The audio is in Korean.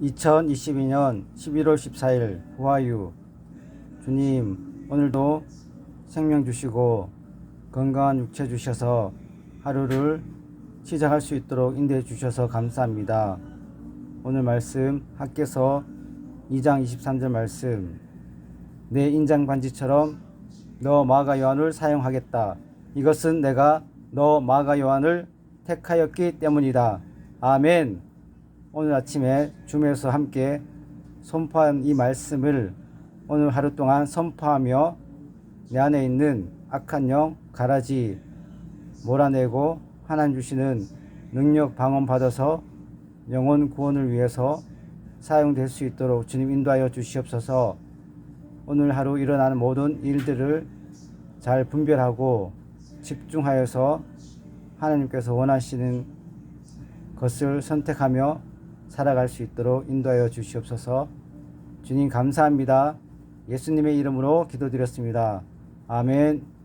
2022년 11월 14일 후아유 주님 오늘도 생명 주시고 건강한 육체 주셔서 하루를 시작할 수 있도록 인도해 주셔서 감사합니다. 오늘 말씀 학계서 2장 23절 말씀 내 인장 반지처럼 너 마가 요한을 사용하겠다. 이것은 내가 너 마가 요한을 택하였기 때문이다. 아멘. 오늘 아침에 줌에서 함께 선포한 이 말씀을 오늘 하루 동안 선포하며 내 안에 있는 악한 영 가라지 몰아내고 하나님 주시는 능력 방언 받아서 영혼 구원을 위해서 사용될 수 있도록 주님 인도하여 주시옵소서. 오늘 하루 일어나는 모든 일들을 잘 분별하고 집중하여서 하나님께서 원하시는 것을 선택하며 살아갈 수 있도록 인도하여 주시옵소서. 주님 감사합니다. 예수님의 이름으로 기도드렸습니다. 아멘.